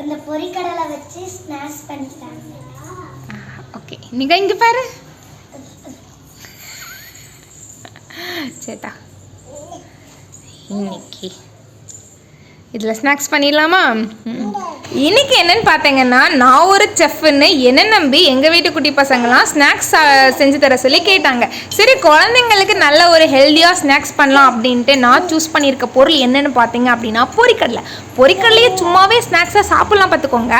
அந்த பொரிக்கடலை வச்சு ஸ்நாக்ஸ் பண்ணிட்டாங்க ஓகே. நீங்க இங்க பாரு. சேட்டா இன்னைக்கு. இதில் ஸ்நாக்ஸ் பண்ணிடலாமா? இன்றைக்கி இன்னைக்கு என்னன்னு பார்த்தீங்கன்னா நான் ஒரு செஃப்னு என்ன நம்பி எங்கள் வீட்டு குட்டி பசங்களாம் ஸ்நாக்ஸ் செஞ்சு தர சொல்லி கேட்டாங்க. சரி குழந்தைங்களுக்கு நல்ல ஒரு ஹெல்த்தியாக ஸ்நாக்ஸ் பண்ணலாம் அப்படின்ட்டு நான் சூஸ் பண்ணியிருக்க பொருள் என்னன்னு பார்த்தீங்க அப்படின்னா பொரிக்கடலை. பொரிக்கடலையே சும்மாவே ஸ்நாக்ஸாக சாப்பிட்லாம் பார்த்துக்கோங்க.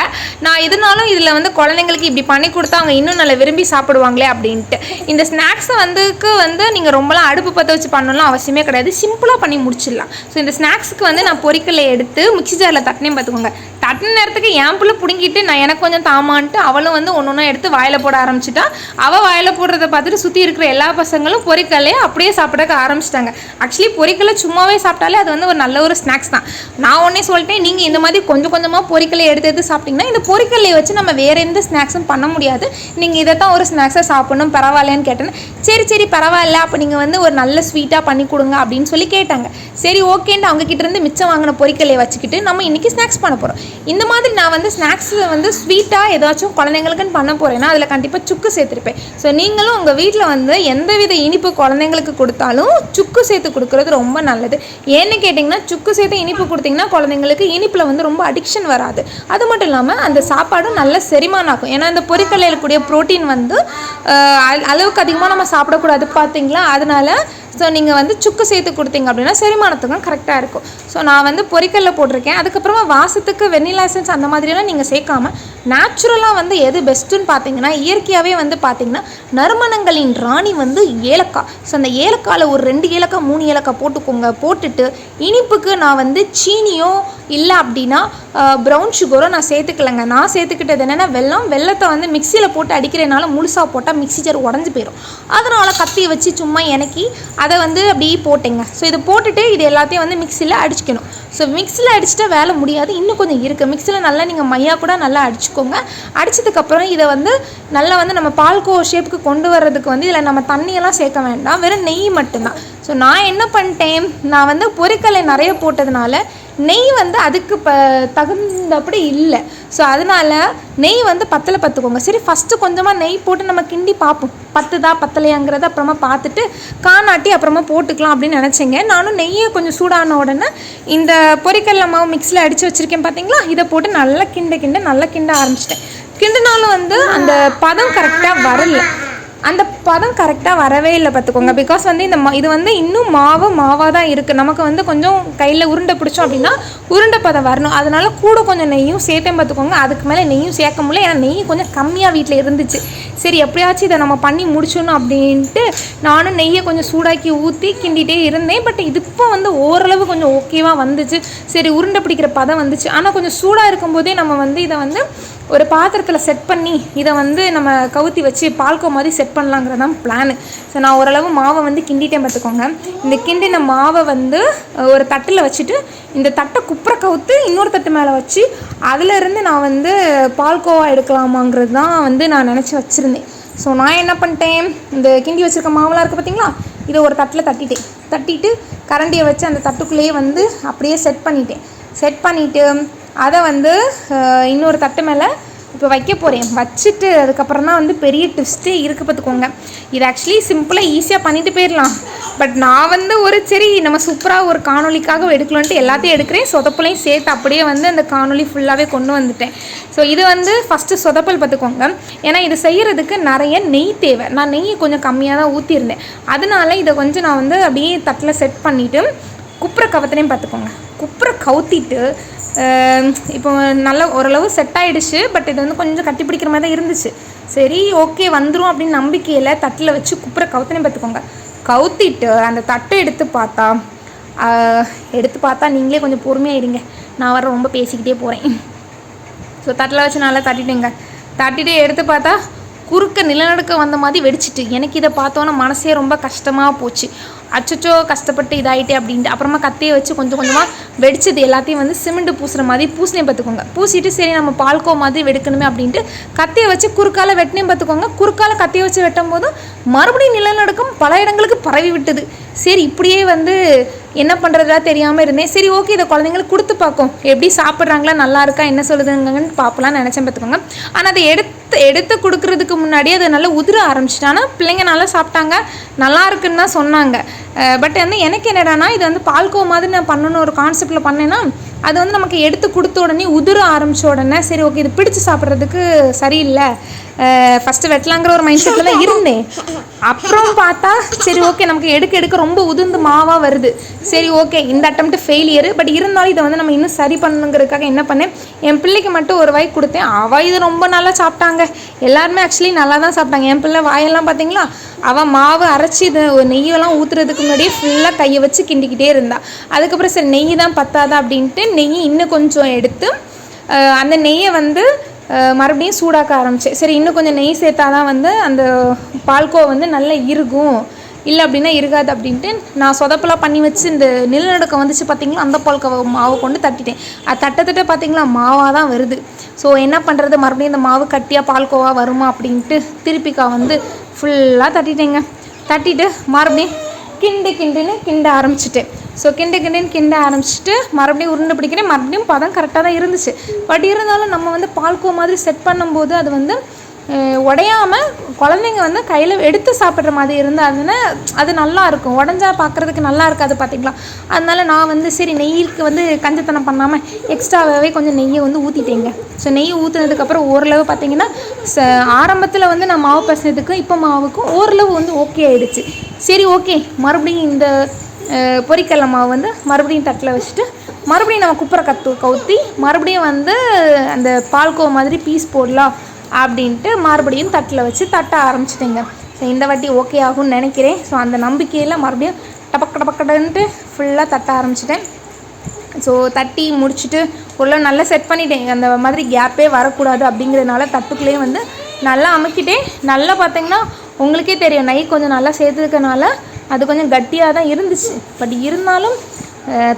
நான் எதுனாலும் இதில் வந்து குழந்தைங்களுக்கு இப்படி பண்ணி கொடுத்தா அவங்க இன்னும் நல்லா விரும்பி சாப்பிடுவாங்களே அப்படின்ட்டு. இந்த ஸ்நாக்ஸை வந்துக்கு வந்து நீங்கள் ரொம்பலாம் அடுப்பு பற்ற வச்சு பண்ணலாம் அவசியமே கிடையாது. சிம்பிளாக பண்ணி முடிச்சிடலாம். ஸோ இந்த ஸ்நாக்ஸுக்கு வந்து நான் பொரிக்கடலை எடுத்து மிக்சி ஜாரில் தட்டினேன் பார்த்துக்கோங்க. தட்டின நேரத்துக்கு என் புள்ள பிடுங்கிட்டு நான் எனக்கு கொஞ்சம் தாமான்ட்டு அவளும் வந்து ஒன்று ஒன்றா எடுத்து வாயில் போட ஆரம்பிச்சிட்டா. அவள் வாயில் போடுறத பார்த்துட்டு சுற்றி இருக்கிற எல்லா பசங்களும் பொரிக்கல்லையே அப்படியே சாப்பிடக்க ஆரம்பிச்சிட்டாங்க. ஆக்சுவலி பொரிக்கலை சும்மாவே சாப்பிட்டாலே அது வந்து ஒரு நல்ல ஒரு ஸ்நாக்ஸ் தான். நான் ஒன்றே சொல்லிட்டேன் நீங்கள் இந்த மாதிரி கொஞ்சம் கொஞ்சமாக பொரிக்கலை எடுத்து எடுத்து சாப்பிட்டீங்கன்னா இந்த பொரிக்கல்லையை வச்சு நம்ம வேறு எந்த ஸ்நாக்ஸும் பண்ண முடியாது. நீங்கள் இதை தான் ஒரு ஸ்நாக்ஸாக சாப்பிடணும் பரவாயில்லையான்னு கேட்டேன். சரி சரி பரவாயில்ல அப்போ நீங்கள் வந்து ஒரு நல்ல ஸ்வீட்டாக பண்ணி கொடுங்க அப்படின்னு சொல்லி கேட்டாங்க. சரி ஓகேன்ட்டு அவங்க கிட்டேருந்து மிச்சம் வாங்கின பொரிக்கலையை வச்சுக்கிட்டு நம்ம இன்றைக்கி ஸ்நாக்ஸ் பண்ண போகிறோம் இந்த மாதிரி நான் வந்து ஸ்நாக்ஸில் வந்து ஸ்வீட்டாக ஏதாச்சும் குழந்தைங்களுக்குன்னு பண்ண போகிறேன்னா அதில் கண்டிப்பாக சுக்கு சேர்த்துருப்பேன். ஸோ நீங்களும் உங்கள் வீட்டில் வந்து எந்தவித இனிப்பு குழந்தைங்களுக்கு கொடுத்தாலும் சுக்கு சேர்த்து கொடுக்குறது ரொம்ப நல்லது. ஏன்னு கேட்டிங்கன்னா சுக்கு சேர்த்து இனிப்பு கொடுத்தீங்கன்னா குழந்தைங்களுக்கு இனிப்பில் வந்து ரொம்ப அடிக்ஷன் வராது. அது மட்டும் இல்லாமல் அந்த சாப்பாடும் நல்ல செரிமானம் ஆகும் ஏன்னா அந்த பொரிக்கல்லையில் கூடிய ப்ரோட்டீன் வந்து அளவுக்கு அதிகமாக நம்ம சாப்பிடக்கூடாது பார்த்தீங்களா? அதனால ஸோ நீங்கள் வந்து சுக்கு சேர்த்து கொடுத்தீங்க அப்படின்னா செரிமானத்துக்கும் கரெக்டாக இருக்கும். ஸோ நான் வந்து பொரிக்கல்ல போட்டிருக்கேன். அதுக்கப்புறமா வாசத்துக்கு வெண்ணிலா எசன்ஸ் அந்த மாதிரியெல்லாம் நீங்கள் சேர்க்காம நேச்சுரலாக வந்து எது பெஸ்ட்டுன்னு பார்த்தீங்கன்னா இயற்கையாகவே வந்து பார்த்தீங்கன்னா நறுமணங்களின் ராணி வந்து ஏலக்காய். ஸோ அந்த ஏலக்காயில் ஒரு ரெண்டு ஏலக்காய் மூணு ஏலக்காய் போட்டுக்கோங்க. போட்டுட்டு இனிப்புக்கு நான் வந்து சீனியோ இல்லை அப்படின்னா ப்ரௌன் சுகரோ நான் சேர்த்துக்கலைங்க. நான் சேர்த்துக்கிட்டது என்னென்னா வெல்லம். வெல்லத்தை வந்து மிக்சியில் போட்டு அடிக்கிறனால முழுசாக போட்டால் மிக்சி ஜார் உடஞ்சி போயிடும் அதனால் கத்தியை வச்சு சும்மா எனக்கு அதை வந்து அப்படியே போட்டேங்க. ஸோ இதை போட்டுட்டு இது எல்லாத்தையும் வந்து மிக்சியில் அடிச்சுக்கணும். ஸோ மிக்சியில் அடிச்சுட்டா வேலை முடியாது. இன்னும் கொஞ்சம் இருக்குது மிக்சியில் நல்லா நீங்கள் மையாக கூட நல்லா அடிச்சுக்கோங்க. அடித்ததுக்கப்புறம் இதை வந்து நல்லா வந்து நம்ம பால்கோ ஷேப்புக்கு கொண்டு வர்றதுக்கு வந்து இதில் நம்ம தண்ணியெல்லாம் சேர்க்க வேண்டாம். வெறும் நெய் மட்டும்தான். ஸோ நான் என்ன பண்ணிட்டேன்? நான் வந்து பொரிக்கலை நிறைய போட்டதுனால நெய் வந்து அதுக்கு ப தகுந்தபடி இல்லை. ஸோ அதனால நெய் வந்து பத்தலை பத்துக்கோங்க. சரி ஃபஸ்ட்டு கொஞ்சமாக நெய் போட்டு நம்ம கிண்டி பார்ப்போம். பத்துதா பத்தலையாங்கிறத அப்புறமா பார்த்துட்டு காணாட்டி அப்புறமா போட்டுக்கலாம் அப்படின்னு நினச்சேங்க. நானும் நெய்யை கொஞ்சம் சூடான உடனே இந்த பொரிக்கல்ல மாவு மிக்ஸில் அடித்து வச்சுருக்கேன் பார்த்தீங்களா இதை போட்டு நல்லா கிண்ட கிண்ட நல்லா கிண்ட ஆரம்பிச்சிட்டேன். கிண்டினாலும் வந்து அந்த பதம் கரெக்டாக வரல. அந்த பதம் கரெக்டாக வரவே இல்லை பார்த்துக்கோங்க. பிகாஸ் வந்து இந்த மா இது வந்து இன்னும் மாவு மாவாக தான் இருக்குது நமக்கு வந்து கொஞ்சம் கையில் உருண்டை பிடிச்சோம் அப்படின்னா உருண்டை பதம் வரணும். அதனால் கூட கொஞ்சம் நெய்யும் சேர்த்தேன் பார்த்துக்கோங்க. அதுக்கு மேலே நெய்யும் சேர்க்க முடியல. ஏன்னா நெய் கொஞ்சம் கம்மியாக வீட்டில் இருந்துச்சு. சரி எப்படியாச்சும் இதை நம்ம பண்ணி முடிச்சிடணும் அப்படின்ட்டு நானும் நெய்யை கொஞ்சம் சூடாக்கி ஊற்றி கிண்டிகிட்டே இருந்தேன். பட் இது இப்போ வந்து ஓரளவு கொஞ்சம் ஓகேவாக வந்துச்சு. சரி உருண்டை பிடிக்கிற பதம் வந்துச்சு. ஆனால் கொஞ்சம் சூடாக இருக்கும்போதே நம்ம வந்து இதை வந்து ஒரு பாத்திரத்தில் செட் பண்ணி இதை வந்து நம்ம கவுத்தி வச்சு பால்கோ மாதிரி செட் பண்ணலாங்கிறது தான் பிளான் ஸோ நான் ஓரளவு மாவை வந்து கிண்டிட்டேன் பார்த்துக்கோங்க. இந்த கிண்டின மாவை வந்து ஒரு தட்டில் வச்சுட்டு இந்த தட்டை குப்புற கவுத்து இன்னொரு தட்டு மேலே வச்சு அதிலிருந்து நான் வந்து பால்கோவா எடுக்கலாமாங்கிறது தான் வந்து நான் நினச்சி வச்சுருந்தேன். ஸோ நான் என்ன பண்ணிட்டேன்? இந்த கிண்டி வச்சுருக்க மாவெலாம் இருக்குது பார்த்தீங்களா? இதை ஒரு தட்டில் தட்டிட்டேன். தட்டிட்டு கரண்டியை வச்சு அந்த தட்டுக்குள்ளேயே வந்து அப்படியே செட் பண்ணிட்டேன். செட் பண்ணிவிட்டு அதை வந்து இன்னொரு தட்டு மேலே இப்போ வைக்க போகிறேன் வச்சுட்டு அதுக்கப்புறம் தான் வந்து பெரிய ட்விஸ்ட்டே இருக்குது பார்த்துக்கோங்க இது ஆக்சுவலி சிம்பிளாக ஈஸியாக பண்ணிட்டு போயிடலாம். பட் நான் வந்து ஒரு சரி நம்ம சூப்பராக ஒரு காணொலிக்காக எடுக்கலான்ட்டு எல்லாத்தையும் எடுக்கிறேன். சொதப்பலையும் சேர்த்து அப்படியே வந்து அந்த காணொலி ஃபுல்லாகவே கொண்டு வந்துட்டேன். ஸோ இது வந்து ஃபஸ்ட்டு சொதப்பல் பார்த்துக்கோங்க ஏன்னா இது செய்கிறதுக்கு நிறைய நெய் தேவை. நான் நெய் கொஞ்சம் கம்மியாக தான் ஊற்றிருந்தேன் அதனால இதை கொஞ்சம் நான் வந்து அப்படியே தட்டில் செட் பண்ணிவிட்டு குப்புற கவத்தினையும் பார்த்துக்கோங்க குப்புற கவுத்திட்டு இப்போ நல்லா ஓரளவு செட் ஆகிடுச்சு பட் இது வந்து கொஞ்சம் கட்டி பிடிக்கிற மாதிரி தான் இருந்துச்சு. சரி ஓகே வந்துடும் அப்படின்னு நம்பிக்கையில் தட்டில் வச்சு குப்புற கவுத்தினையும் பார்த்துக்கோங்க. கவுத்திட்டு அந்த தட்டை எடுத்து பார்த்தா எடுத்து பார்த்தா நீங்களே கொஞ்சம் பொறுமையாக இருங்க நான் வர ரொம்ப பேசிக்கிட்டே போகிறேன் ஸோ தட்டில் வச்சு நல்லா தட்டிட்டுங்க தட்டிட்டு எடுத்து பார்த்தா குறுக்க நிலநடுக்கம் வந்த மாதிரி வெடிச்சிட்டு எனக்கு இதை பார்த்தோன்னே மனசே ரொம்ப கஷ்டமாக போச்சு. அச்சச்சோ கஷ்டப்பட்டு இதாயிட்டே அப்படின்ட்டு அப்புறமா கத்தியை வச்சு கொஞ்சம் கொஞ்சமாக வெடிச்சது எல்லாத்தையும் வந்து சிமெண்ட் பூசுகிற மாதிரி பூசினே பார்த்துக்கோங்க. பூசிட்டு சரி நம்ம பால்கோ மாதிரி வெடுக்கணுமே அப்படின்ட்டு கத்தியை வச்சு குறுக்கால வெட்டினே பார்த்துக்கோங்க. குறுக்கால கத்தியை வச்சு வெட்டும் போதும் மறுபடியும் நிலநடுக்கம் பல இடங்களுக்கு பரவி விட்டது. சரி இப்படியே வந்து என்ன பண்ணுறதா தெரியாமல் இருந்தேன். சரி ஓகே இதை குழந்தைங்களுக்கு கொடுத்து பார்க்கும். எப்படி சாப்பிட்றாங்களா நல்லா இருக்கா என்ன சொல்லுதுங்கன்னு பார்ப்பலாம்னு நினச்சேன் பார்த்துக்கோங்க. ஆனால் அதை எடுத்து எடுத்து கொடுக்கறதுக்கு முன்னாடி அதை நல்லா உதிர ஆரம்பிச்சிட்டு ஆனால் பிள்ளைங்க நல்லா சாப்பிட்டாங்க. நல்லா இருக்குன்னு தான் சொன்னாங்க. பட் வந்து எனக்கு என்னடானா இது வந்து பால்கோ மாதிரி நான் பண்ணணும் ஒரு கான்செப்டில் பண்ணேன்னா அது வந்து நமக்கு எடுத்து கொடுத்த உடனே உதிர ஆரம்பித்த உடனே சரி ஓகே இது பிடிச்சு சாப்பிட்றதுக்கு சரியில்லை. ஃபஸ்ட்டு வெட்டலாங்கிற ஒரு மைண்ட் செட்டில் இருந்தேன். அப்புறம் பார்த்தா சரி ஓகே நமக்கு எடுக்க எடுக்க ரொம்ப உதிர்ந்து மாவாக வருது. சரி ஓகே இந்த அட்டம் ஃபெயிலியர் பட் இருந்தாலும் இதை வந்து நம்ம இன்னும் சரி பண்ணணுங்கிறதுக்காக என்ன பண்ணேன்? என் பிள்ளைக்கு மட்டும் ஒரு வாய் கொடுத்தேன். அவள் இது ரொம்ப நல்லா சாப்பிட்டாங்க. எல்லாருமே ஆக்சுவலி நல்லா தான் சாப்பிட்டாங்க. என் பிள்ளை வாயெல்லாம் பார்த்தீங்களா? அவள் மாவு அரைச்சி இது நெய்யெல்லாம் ஊற்றுறதுக்கு முன்னாடியே ஃபுல்லாக கையை வச்சு கிண்டிக்கிட்டே இருந்தாள் அதுக்கப்புறம் சரி நெய் தான் பத்தாதா அப்படின்ட்டு நெய் இன்னும் கொஞ்சம் எடுத்து அந்த நெய்யை வந்து மறுபடியும் சூடாக்க ஆரம்பித்தேன் சரி இன்னும் கொஞ்சம் நெய் சேர்த்தா தான் வந்து அந்த பால்கோ வந்து நல்லா இருக்கும் இல்லை அப்படின்னா இருக்காது அப்படின்ட்டு நான் சொதப்பெல்லாம் பண்ணி வச்சு இந்த நிலநடுக்கம் வந்துச்சு பார்த்திங்களா அந்த பால்கோவை மாவை கொண்டு தட்டிட்டேன். அது தட்ட தட்ட பார்த்திங்களா மாவாக தான் வருது. ஸோ என்ன பண்ணுறது மறுபடியும் இந்த மாவு கட்டியாக பால்கோவா வருமா அப்படின்ட்டு திருப்பிக்கா வந்து ஃபுல்லாக தட்டிட்டேங்க. தட்டிட்டு மறுபடியும் கிண்டு கிண்டுன்னு கிண்ட ஆரம்பிச்சிட்டேன். ஸோ கிண்டு கிண்டுன்னு கிண்ட ஆரம்பிச்சுட்டு மறுபடியும் உருண்டை பிடிக்கிறேன். மறுபடியும் பதம் கரெக்டாக தான் இருந்துச்சு. பட் இருந்தாலும் நம்ம வந்து பால்கோ மாதிரி செட் பண்ணும்போது அது வந்து உடையாமல் குழந்தைங்க வந்து கையில் எடுத்து சாப்பிட்ற மாதிரி இருந்தாதுன்னா அது நல்லா இருக்கும். உடஞ்சா பார்க்குறதுக்கு நல்லா இருக்காது பார்த்திங்களா அதனால நான் வந்து சரி நெய்க்கு வந்து கஞ்சத்தனம் பண்ணாமல் எக்ஸ்ட்ராவாகவே கொஞ்சம் நெய்யை வந்து ஊற்றிட்டேங்க ஸோ நெய் ஊற்றுனதுக்கப்புறம் ஓரளவு பார்த்திங்கன்னா ச ஆரம்பத்தில் வந்து நான் மாவு பசினதுக்கும் இப்போ மாவுக்கும் ஓரளவு வந்து ஓகே ஆகிடுச்சு சரி ஓகே மறுபடியும் இந்த அஹ், மாவு வந்து மறுபடியும் தட்டில் வச்சுட்டு மறுபடியும் நம்ம குப்புற கத்து கவுத்தி மறுபடியும் வந்து அந்த பால்கோ மாதிரி பீஸ் போடலாம் அப்படின்ட்டு மறுபடியும் தட்டில் வச்சு தட்ட ஆரம்பிச்சிட்டேங்க. ஸோ இந்த வாட்டி ஓகே ஆகும்னு நினைக்கிறேன். ஸோ அந்த நம்பிக்கையில் மறுபடியும் டபக் டபக்கடன்ட்டு ஃபுல்லாக தட்ட ஆரம்பிச்சிட்டேன். ஸோ தட்டி முடிச்சுட்டு உள்ள நல்லா செட் பண்ணிட்டேன். அந்த மாதிரி கேப்பே வரக்கூடாது அப்படிங்கிறதுனால தட்டுக்குள்ளேயே வந்து நல்லா அமைக்கிட்டேன். நல்லா பார்த்தீங்கன்னா உங்களுக்கே தெரியும். நை கொஞ்சம் நல்லா சேர்த்துருக்கனால அது கொஞ்சம் கட்டியாக தான் இருந்துச்சு. பட் இருந்தாலும்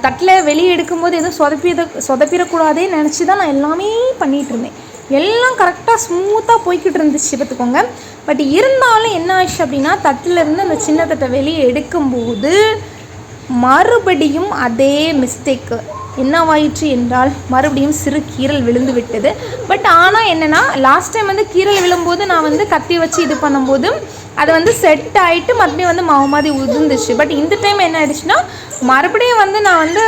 தட்டில் வெளியே எடுக்கும்போது எதுவும் சொதப்பிட சொதப்பிடக்கூடாதேன்னு நினச்சி தான் நான் எல்லாமே பண்ணிகிட்டு இருந்தேன் எல்லாம் கரெக்டாக ஸ்மூத்தாக போய்கிட்டு இருந்துச்சு பார்த்துக்கோங்க. பட் இருந்தாலும் என்ன ஆயிடுச்சு அப்படின்னா தட்டில் இருந்து அந்த சின்ன தட்டை வெளியே எடுக்கும்போது மறுபடியும் அதே மிஸ்டேக்கு என்னவாயிற்று என்றால் மறுபடியும் சிறு கீறல் விழுந்து விட்டது. பட் ஆனால் என்னென்னா லாஸ்ட் டைம் வந்து கீறல் விழும்போது நான் வந்து கத்தி வச்சு இது பண்ணும்போது அது வந்து செட் ஆகிட்டு மறுபடியும் வந்து மாவு மாதிரி உதிர்ந்துச்சு. பட் இந்த டைம் என்ன ஆயிடுச்சுன்னா மறுபடியும் வந்து நான் வந்து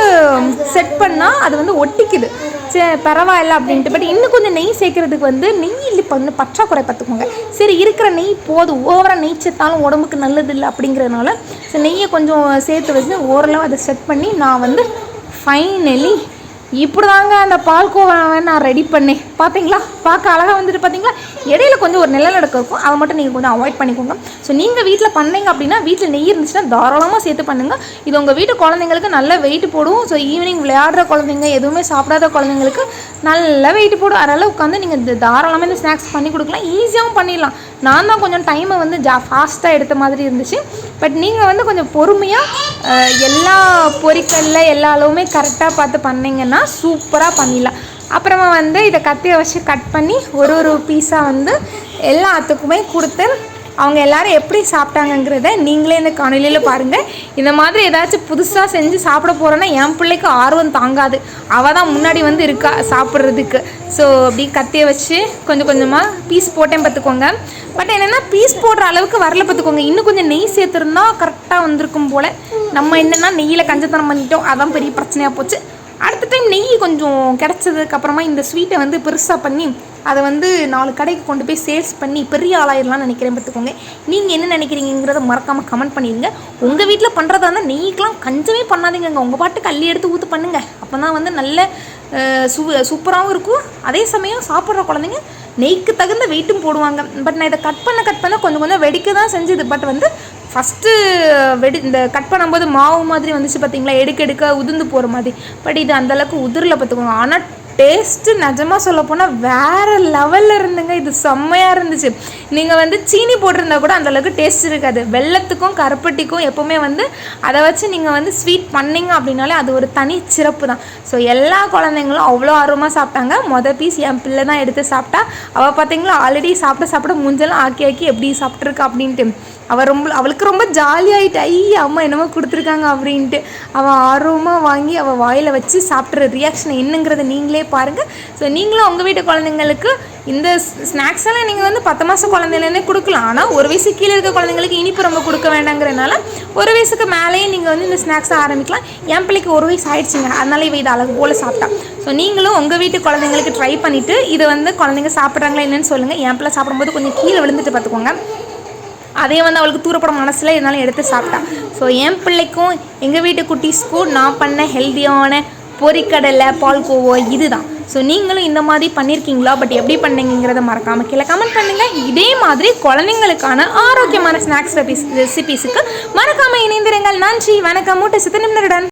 செட் பண்ணால் அது வந்து ஒட்டிக்குது. சரி பரவாயில்ல அப்படின்ட்டு. பட் இன்னும் கொஞ்சம் நெய் சேர்க்கறதுக்கு வந்து நெய் இல்லை பண்ணு பற்றாக்குறை பார்த்துக்கோங்க. சரி இருக்கிற நெய் போதும். ஓவராக நெய் சேர்த்தாலும் உடம்புக்கு நல்லது இல்லை அப்படிங்கிறதுனால சரி நெய்யை கொஞ்சம் சேர்த்து வச்சு ஓரளவு அதை செட் பண்ணி நான் வந்து ஃபைனலி இப்படி தாங்க அந்த பால்கோவாவை நான் ரெடி பண்ணேன். பார்த்தீங்களா பார்க்க அழகாக வந்துட்டு பார்த்தீங்களா இடையில கொஞ்சம் ஒரு நிலநடுக்கம் இருக்கும். அதை மட்டும் நீங்கள் கொஞ்சம் அவாய்ட் பண்ணிக்கோங்க. ஸோ நீங்கள் வீட்டில் பண்ணீங்க அப்படின்னா வீட்டில் நெய் இருந்துச்சுன்னா தாராளமாக சேர்த்து பண்ணுங்கள் இது உங்கள் வீட்டு குழந்தைங்களுக்கு நல்ல வெயிட் போடும். ஸோ ஈவினிங் விளையாடுற குழந்தைங்க எதுவுமே சாப்பிடாத குழந்தைங்களுக்கு நல்ல வெயிட் போடும். அதனால் உட்காந்து நீங்கள் இந்த தாராளமாக இந்த ஸ்நாக்ஸ் பண்ணி கொடுக்கலாம். ஈஸியாகவும் பண்ணிடலாம். நான் தான் கொஞ்சம் டைமை வந்து ஜா ஃபாஸ்ட்டாக எடுத்த மாதிரி இருந்துச்சு. பட் நீங்கள் வந்து கொஞ்சம் பொறுமையாக எல்லா பொறிக்கல்ல எல்லா அளவுமே கரெக்டாக பார்த்து பண்ணிங்கன்னா சூப்பராக பண்ணிடலாம். அப்புறமா வந்து இதை கத்தியை வச்சு கட் பண்ணி ஒரு ஒரு பீஸாக வந்து எல்லாத்துக்குமே கொடுத்து அவங்க எல்லாரும் எப்படி சாப்பிட்டாங்கங்கிறத நீங்களே இந்த காணொலியில் பாருங்கள் இந்த மாதிரி ஏதாச்சும் புதுசாக செஞ்சு சாப்பிட போகிறோன்னா என் பிள்ளைக்கு ஆர்வம் தாங்காது. அவள் தான் முன்னாடி வந்து இருக்கா சாப்பிட்றதுக்கு. ஸோ அப்படி கத்தியை வச்சு கொஞ்சம் கொஞ்சமாக பீஸ் போட்டேன் பார்த்துக்கோங்க. பட் என்னென்னா பீஸ் போடுற அளவுக்கு வரல பார்த்துக்கோங்க. இன்னும் கொஞ்சம் நெய் சேர்த்துருந்தா கரெக்டாக வந்திருக்கும் போல். நம்ம என்னென்னா நெய்யில் கஞ்சத்தனம் பண்ணிட்டோம். அதான் பெரிய பிரச்சனையாக போச்சு. அடுத்த டைம் நெய் கொஞ்சம் கிடச்சதுக்கப்புறமா இந்த ஸ்வீட்டை வந்து பெருசாக பண்ணி அதை வந்து நாலு கடைக்கு கொண்டு போய் சேல்ஸ் பண்ணி பெரிய ஆளாயிரலாம்னு நினைக்கிறேன் பார்த்துக்கோங்க. நீங்கள் என்ன நினைக்கிறீங்கிறத மறக்காமல் கமெண்ட் பண்ணிடுங்க. உங்கள் வீட்டில் பண்ணுறதா இருந்தால் நெய்க்கெலாம் கஞ்சமே பண்ணாதீங்கங்க. உங்கள் பாட்டுக்கு அள்ளி எடுத்து ஊற்று பண்ணுங்கள் அப்போ தான் வந்து நல்ல சூ சூப்பராகவும் இருக்கும். அதே சமயம் சாப்பிட்ற குழந்தைங்க நெய்க்கு தகுந்த வெயிட்டும் போடுவாங்க. பட் நான் இதை கட் பண்ண கட் பண்ண கொஞ்சம் கொஞ்சம் வெடிக்க தான் செஞ்சுது. பட் வந்து ஃபஸ்ட்டு வெடி இந்த கட் பண்ணும்போது மாவு மாதிரி வந்துச்சு பார்த்தீங்களா எடுக்க எடுக்க உதிர்ந்து போகிற மாதிரி. பட் இது அந்தளவுக்கு உதிரில் பார்த்துக்கோங்க ஆனால் டேஸ்ட்டு நிஜமாக சொல்ல போனால் வேறு லெவலில் இருந்துங்க. இது செம்மையாக இருந்துச்சு. நீங்கள் வந்து சீனி போட்டிருந்தா கூட அந்தளவுக்கு டேஸ்ட் இருக்காது. வெள்ளத்துக்கும் கருப்பட்டிக்கும் எப்போவுமே வந்து அதை வச்சு நீங்கள் வந்து ஸ்வீட் பண்ணிங்க அப்படின்னாலே அது ஒரு தனி சிறப்பு தான். ஸோ எல்லா குழந்தைங்களும் அவ்வளோ ஆர்வமாக சாப்பிட்டாங்க. மொதல் பீஸ் என் பிள்ளை தான் எடுத்து சாப்பிட்டா. அவள் பார்த்தீங்களா ஆல்ரெடி சாப்பிட சாப்பிட மூஞ்செல்லாம் ஆக்கி ஆக்கி எப்படி சாப்பிட்ருக்கா அப்படின்ட்டு. அவள் ரொம்ப அவளுக்கு ரொம்ப ஜாலியாகிட்டு ஐ அம்மா என்னமோ கொடுத்துருக்காங்க அப்படின்ட்டு அவள் ஆர்வமாக வாங்கி அவள் வாயில் வச்சு சாப்பிட்ற ரியாக்ஷன் என்னங்கிறத நீங்களே பாருங்கள் ஸோ நீங்களும் உங்கள் வீட்டு குழந்தைங்களுக்கு இந்த ஸ்நாக்ஸ் எல்லாம் நீங்கள் வந்து பத்து மாதம் குழந்தையிலேருந்தே கொடுக்கலாம். ஆனால் ஒரு வயசு கீழே இருக்க குழந்தைங்களுக்கு இனிப்பு ரொம்ப கொடுக்க வேண்டாங்கிறனால ஒரு வயசுக்கு மேலேயே நீங்கள் வந்து இந்த ஸ்நாக்ஸை ஆரம்பிக்கலாம். என் பிள்ளைக்கு ஒரு வயசு ஆயிடுச்சுங்க. அதனால இவ இதை அழகு போல் சாப்பிட்டா. ஸோ நீங்களும் உங்கள் வீட்டு குழந்தைங்களுக்கு ட்ரை பண்ணிவிட்டு இதை வந்து குழந்தைங்க சாப்பிட்றாங்களா என்னன்னு சொல்லுங்கள் என் பிள்ளை சாப்பிடும்போது கொஞ்சம் கீழே விழுந்துட்டு பார்த்துக்கோங்க. அதே வந்து அவளுக்கு தூரப்பட மனசில் இருந்தாலும் எடுத்து சாப்பிட்டா. ஸோ என் பிள்ளைக்கும் எங்கள் வீட்டு குட்டீஸ்க்கும் நான் பண்ண ஹெல்த்தியான பொரிக்கடலை பால்கோவோ இதுதான். ஸோ நீங்களும் இந்த மாதிரி பண்ணியிருக்கீங்களா பட் எப்படி பண்ணீங்கிறத மறக்காமல் கீழே கமெண்ட் பண்ணுங்கள் இதே மாதிரி குழந்தைங்களுக்கான ஆரோக்கியமான ஸ்நாக்ஸ் ரெசிபீஸ் ரெசிபீஸுக்கு மறக்காமல் இணைந்திருங்கள். நன்றி வணக்கம். மூட்டை சித்தனிமனருடன்